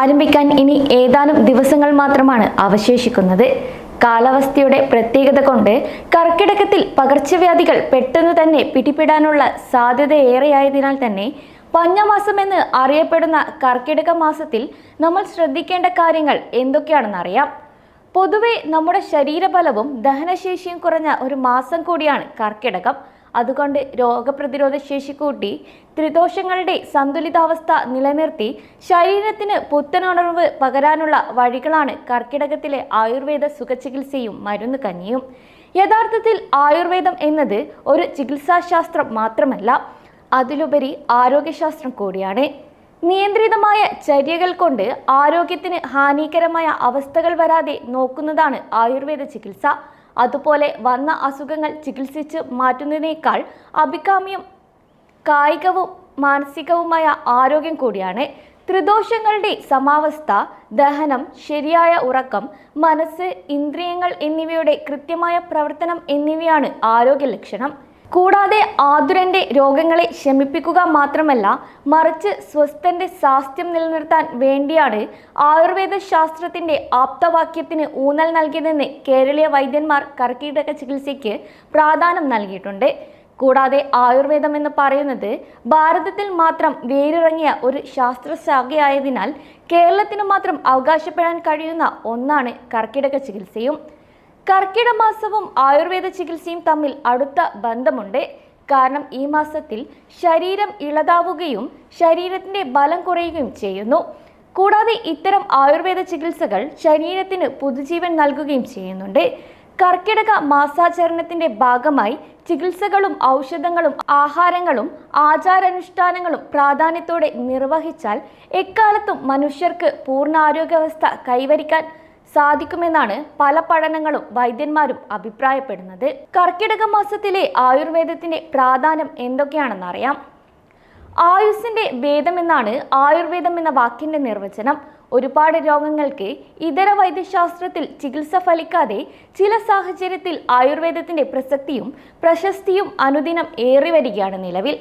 ആരംഭിക്കാൻ ഇനി ഏതാനും ദിവസങ്ങൾ മാത്രമാണ് അവശേഷിക്കുന്നത്. കാലാവസ്ഥയുടെ പ്രത്യേകത കൊണ്ട് കർക്കിടകത്തിൽ പകർച്ചവ്യാധികൾ പെട്ടെന്ന് തന്നെ പിടിപെടാനുള്ള സാധ്യത ഏറെയായതിനാൽ തന്നെ പഞ്ഞമാസം എന്ന് അറിയപ്പെടുന്ന കർക്കിടക മാസത്തിൽ നമ്മൾ ശ്രദ്ധിക്കേണ്ട കാര്യങ്ങൾ എന്തൊക്കെയാണെന്ന് അറിയാം. പൊതുവെ നമ്മുടെ ശരീരബലവും ദഹനശേഷിയും കുറഞ്ഞ ഒരു മാസം കൂടിയാണ് കർക്കിടകം. അതുകൊണ്ട് രോഗപ്രതിരോധ ശേഷി കൂട്ടി ത്രിദോഷങ്ങളുടെ സന്തുലിതാവസ്ഥ നിലനിർത്തി ശരീരത്തിന് പുത്തനുണർവ് പകരാനുള്ള വഴികളാണ് കർക്കിടകത്തിലെ ആയുർവേദ സുഖചികിത്സയും മരുന്ന് കഞ്ഞിയും. യഥാർത്ഥത്തിൽ ആയുർവേദം എന്നത് ഒരു ചികിത്സാശാസ്ത്രം മാത്രമല്ല അതിലുപരി ആരോഗ്യശാസ്ത്രം കൂടിയാണ്. നിയന്ത്രിതമായ ചര്യകൾ കൊണ്ട് ആരോഗ്യത്തിന് ഹാനികരമായ അവസ്ഥകൾ വരാതെ നോക്കുന്നതാണ് ആയുർവേദ ചികിത്സ. അതുപോലെ വന്ന അസുഖങ്ങൾ ചികിത്സിച്ച് മാറ്റുന്നതിനേക്കാൾ അഭികാമ്യം കായികവും മാനസികവുമായ ആരോഗ്യം കൂടിയാണ്. ത്രിദോഷങ്ങളുടെ സമാവസ്ഥ ദഹനം ശരിയായ ഉറക്കം മനസ്സ് ഇന്ദ്രിയങ്ങൾ എന്നിവയുടെ കൃത്യമായ പ്രവർത്തനം എന്നിവയാണ് ആരോഗ്യ ലക്ഷണം. കൂടാതെ ആതുരന്റെ രോഗങ്ങളെ ശമിപ്പിക്കുക മാത്രമല്ല മറിച്ച് സ്വസ്ഥന്റെ സ്വാസ്ഥ്യം നിലനിർത്താൻ വേണ്ടിയാണ് ആയുർവേദ ശാസ്ത്രത്തിന്റെ ആപ്തവാക്യത്തിന് ഊന്നൽ നൽകിയതെന്ന് കേരളീയ വൈദ്യന്മാർ കർക്കിടക ചികിത്സയ്ക്ക് പ്രാധാന്യം നൽകിയിട്ടുണ്ട്. കൂടാതെ ആയുർവേദം എന്ന് പറയുന്നത് ഭാരതത്തിൽ മാത്രം വേരിറങ്ങിയ ഒരു ശാസ്ത്രശാഖയായതിനാൽ കേരളത്തിന് മാത്രം അവകാശപ്പെടാൻ കഴിയുന്ന ഒന്നാണ് കർക്കിടക ചികിത്സയും. കർക്കിടക മാസവും ആയുർവേദ ചികിത്സയും തമ്മിൽ അടുത്ത ബന്ധമുണ്ട്. കാരണം ഈ മാസത്തിൽ ശരീരം ഇളതാവുകയും ശരീരത്തിന്റെ ബലം കുറയുകയും ചെയ്യുന്നു. കൂടാതെ ഇത്തരം ആയുർവേദ ചികിത്സകൾ ശരീരത്തിന് പുതുജീവൻ നൽകുകയും ചെയ്യുന്നുണ്ട്. കർക്കിടക മാസാചരണത്തിന്റെ ഭാഗമായി ചികിത്സകളും ഔഷധങ്ങളും ആഹാരങ്ങളും ആചാരാനുഷ്ഠാനങ്ങളും പ്രാധാന്യത്തോടെ നിർവഹിച്ചാൽ എക്കാലത്തും മനുഷ്യർക്ക് പൂർണ ആരോഗ്യാവസ്ഥ കൈവരിക്കാൻ സാധിക്കുമെന്നാണ് പല പഠനങ്ങളും വൈദ്യന്മാരും അഭിപ്രായപ്പെടുന്നത്. കർക്കിടക മാസത്തിലെ ആയുർവേദത്തിന്റെ പ്രാധാന്യം എന്തൊക്കെയാണെന്നറിയാം ആയുസ്സിന്റെ വേദം എന്നാണ് ആയുർവേദം എന്ന വാക്കിന്റെ നിർവചനം. ഒരുപാട് രോഗങ്ങൾക്ക് ഇതര വൈദ്യശാസ്ത്രത്തിൽ ചികിത്സ ഫലിക്കാതെ ചില സാഹചര്യത്തിൽ ആയുർവേദത്തിന്റെ പ്രസക്തിയും പ്രശസ്തിയും അനുദിനം ഏറി വരികയാണ് നിലവിൽ.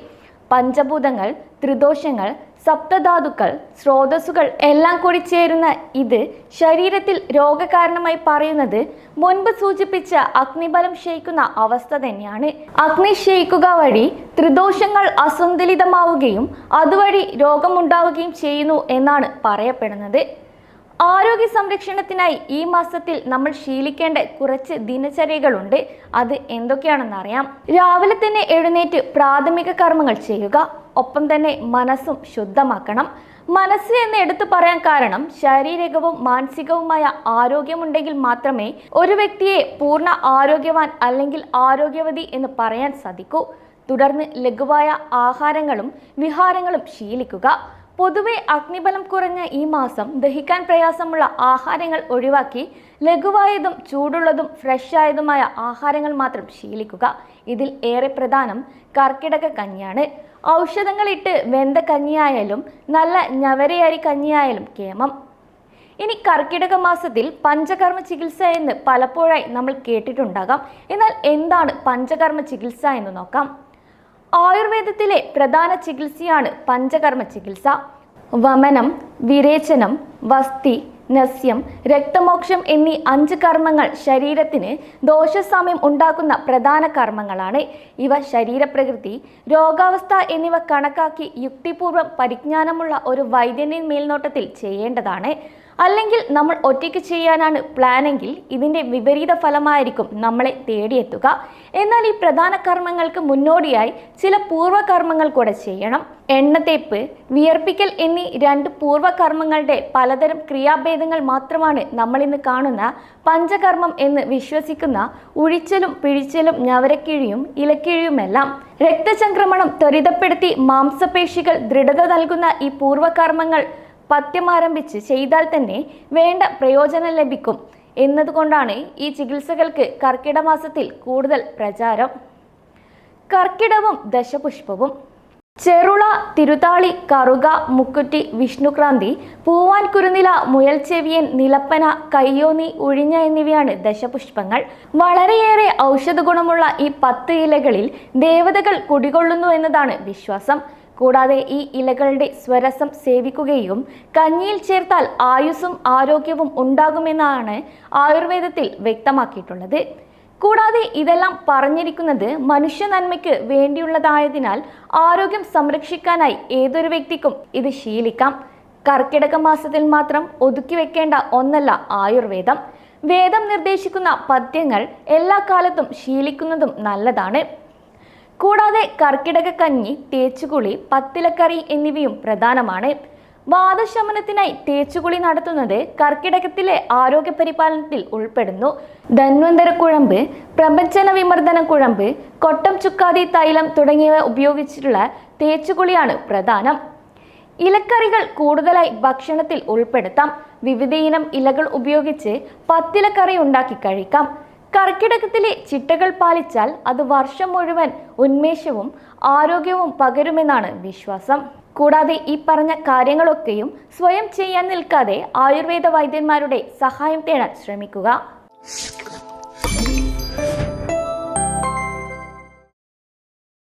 പഞ്ചഭൂതങ്ങൾ ത്രിദോഷങ്ങൾ സപ്തധാതുക്കൾ സ്രോതസ്സുകൾ എല്ലാം കൂടി ചേരുന്ന ഇത് ശരീരത്തിൽ രോഗകാരണമായി പറയുന്നത് മുൻപ് സൂചിപ്പിച്ച അഗ്നിബലം ക്ഷയിക്കുന്ന അവസ്ഥ തന്നെയാണ്. അഗ്നി ക്ഷയിക്കുക വഴി ത്രിദോഷങ്ങൾ അസന്തുലിതമാവുകയും അതുവഴി രോഗമുണ്ടാവുകയും ചെയ്യുന്നു എന്നാണ് പറയപ്പെടുന്നത്. ആരോഗ്യ സംരക്ഷണത്തിനായി ഈ മാസത്തിൽ നമ്മൾ ശീലിക്കേണ്ട കുറച്ച് ദിനചര്യകളുണ്ട്. അത് എന്തൊക്കെയാണെന്നറിയാം. രാവിലെ തന്നെ എഴുന്നേറ്റ് പ്രാഥമിക കർമ്മങ്ങൾ ചെയ്യുക. ഒപ്പം തന്നെ മനസ്സും ശുദ്ധമാക്കണം. മനസ്സ് എന്ന് എടുത്തു പറയാൻ കാരണം ശാരീരികവും മാനസികവുമായ ആരോഗ്യമുണ്ടെങ്കിൽ മാത്രമേ ഒരു വ്യക്തിയെ പൂർണ ആരോഗ്യവാൻ അല്ലെങ്കിൽ ആരോഗ്യവതി എന്ന് പറയാൻ സാധിക്കൂ. തുടർന്ന് ലഘുവായ ആഹാരങ്ങളും വിഹാരങ്ങളും ശീലിക്കുക. പൊതുവെ അഗ്നിബലം കുറഞ്ഞ ഈ മാസം ദഹിക്കാൻ പ്രയാസമുള്ള ആഹാരങ്ങൾ ഒഴിവാക്കി ലഘുവായതും ചൂടുള്ളതും ഫ്രഷ് ആയതുമായ ആഹാരങ്ങൾ മാത്രം ശീലിക്കുക. ഇതിൽ ഏറെ പ്രധാനം കർക്കിടക കഞ്ഞിയാണ്. ഔഷധങ്ങളിട്ട് വെന്ത കഞ്ഞിയായാലും നല്ല ഞവരയരി കഞ്ഞിയായാലും കേമം ഇനി കർക്കിടക മാസത്തിൽ പഞ്ചകർമ്മ ചികിത്സ എന്ന് പലപ്പോഴായി നമ്മൾ കേട്ടിട്ടുണ്ടാകാം. എന്നാൽ എന്താണ് പഞ്ചകർമ്മ ചികിത്സ എന്ന് നോക്കാം. ആയുർവേദത്തിലെ പ്രധാന ചികിത്സയാണ് പഞ്ചകർമ്മ ചികിത്സ. വമനം വിരേചനം വസ്തി നസ്യം രക്തമോക്ഷം എന്നീ അഞ്ച് കർമ്മങ്ങൾ ശരീരത്തിന് ദോഷസാമ്യം ഉണ്ടാക്കുന്ന പ്രധാന കർമ്മങ്ങളാണ്. ഇവ ശരീരപ്രകൃതി രോഗാവസ്ഥ എന്നിവ കണക്കാക്കി യുക്തിപൂർവം പരിജ്ഞാനമുള്ള ഒരു വൈദ്യന്റെ മേൽനോട്ടത്തിൽ ചെയ്യേണ്ടതാണ്. അല്ലെങ്കിൽ നമ്മൾ ഒറ്റയ്ക്ക് ചെയ്യാനാണ് പ്ലാനെങ്കിൽ ഇതിന്റെ വിപരീത ഫലമായിരിക്കും നമ്മളെ തേടിയെത്തുക. എന്നാൽ ഈ പ്രധാന കർമ്മങ്ങൾക്ക് മുന്നോടിയായി ചില പൂർവകർമ്മങ്ങൾ കൂടെ ചെയ്യണം. എണ്ണത്തേപ്പ് വിയർപ്പിക്കൽ എന്നീ രണ്ട് പൂർവകർമ്മങ്ങളുടെ പലതരം ക്രിയാഭേദങ്ങൾ മാത്രമാണ് നമ്മളിന്ന് കാണുന്ന പഞ്ചകർമ്മം എന്ന് വിശ്വസിക്കുന്ന ഉഴിച്ചലും പിഴിച്ചലും ഞവരക്കിഴിയും ഇലക്കിഴിയുമെല്ലാം. രക്തചംക്രമണം ത്വരിതപ്പെടുത്തി മാംസപേശികൾ ദൃഢത നൽകുന്ന ഈ പൂർവകർമ്മങ്ങൾ പഥ്യമാരംഭിച്ച് ചെയ്താൽ തന്നെ വേണ്ട പ്രയോജനം ലഭിക്കും. എന്നതുകൊണ്ടാണ് ഈ ചികിത്സകൾക്ക് കർക്കിടമാസത്തിൽ കൂടുതൽ പ്രചാരം. കർക്കിടവും ദശപുഷ്പവും. ചെറുള തിരുതാളി കറുക മുക്കുറ്റി വിഷ്ണുക്രാന്തി പൂവാൻ കുരുനില മുയൽച്ചെവിയൻ നിലപ്പന കയ്യോന്നി ഉഴിഞ്ഞ എന്നിവയാണ് ദശപുഷ്പങ്ങൾ. വളരെയേറെ ഔഷധ ഗുണമുള്ള ഈ പത്ത് ഇലകളിൽ ദേവതകൾ കുടികൊള്ളുന്നു എന്നതാണ് വിശ്വാസം. കൂടാതെ ഈ ഇലകളുടെ സ്വരസം സേവിക്കുകയും കഞ്ഞിയിൽ ചേർത്താൽ ആയുസ്സും ആരോഗ്യവും ഉണ്ടാകുമെന്നാണ് ആയുർവേദത്തിൽ വ്യക്തമാക്കിയിട്ടുള്ളത്. കൂടാതെ ഇതെല്ലാം പറഞ്ഞിരിക്കുന്നത് മനുഷ്യ നന്മയ്ക്ക് വേണ്ടിയുള്ളതായതിനാൽ ആരോഗ്യം സംരക്ഷിക്കാനായി ഏതൊരു വ്യക്തിക്കും ഇത് ശീലിക്കാം. കർക്കിടക മാസത്തിൽ മാത്രം ഒതുക്കി വെക്കേണ്ട ഒന്നല്ല ആയുർവേദം. വേദം നിർദ്ദേശിക്കുന്ന പദ്യങ്ങൾ എല്ലാ കാലത്തും ശീലിക്കുന്നതും നല്ലതാണ്. കൂടാതെ കർക്കിടക കഞ്ഞി തേച്ചുകുളി പത്തിലക്കറി എന്നിവയും പ്രധാനമാണ്. വാദശമനത്തിനായി തേച്ചുകുളി നടത്തുന്നത് കർക്കിടകത്തിലെ ആരോഗ്യ പരിപാലനത്തിൽ ഉൾപ്പെടുന്നു. ധന്വന്തര കുഴമ്പ് പ്രപഞ്ചന വിമർദ്ദന കുഴമ്പ് കൊട്ടം ചുക്കാതി തൈലം തുടങ്ങിയവ ഉപയോഗിച്ചിട്ടുള്ള തേച്ചുകുളിയാണ് പ്രധാനം. ഇലക്കറികൾ കൂടുതലായി ഭക്ഷണത്തിൽ ഉൾപ്പെടുത്താം. വിവിധയിനം ഇലകൾ ഉപയോഗിച്ച് പത്തിലക്കറി ഉണ്ടാക്കി കഴിക്കാം. കർക്കിടകത്തിലെ ചിട്ടകൾ പാലിച്ചാൽ അത് വർഷം മുഴുവൻ ഉന്മേഷവും ആരോഗ്യവും പകരുമെന്നാണ് വിശ്വാസം. കൂടാതെ ഈ പറഞ്ഞ കാര്യങ്ങളൊക്കെയും സ്വയം ചെയ്യാൻ നിൽക്കാതെ ആയുർവേദ വൈദ്യന്മാരുടെ സഹായം തേടാൻ ശ്രമിക്കുക.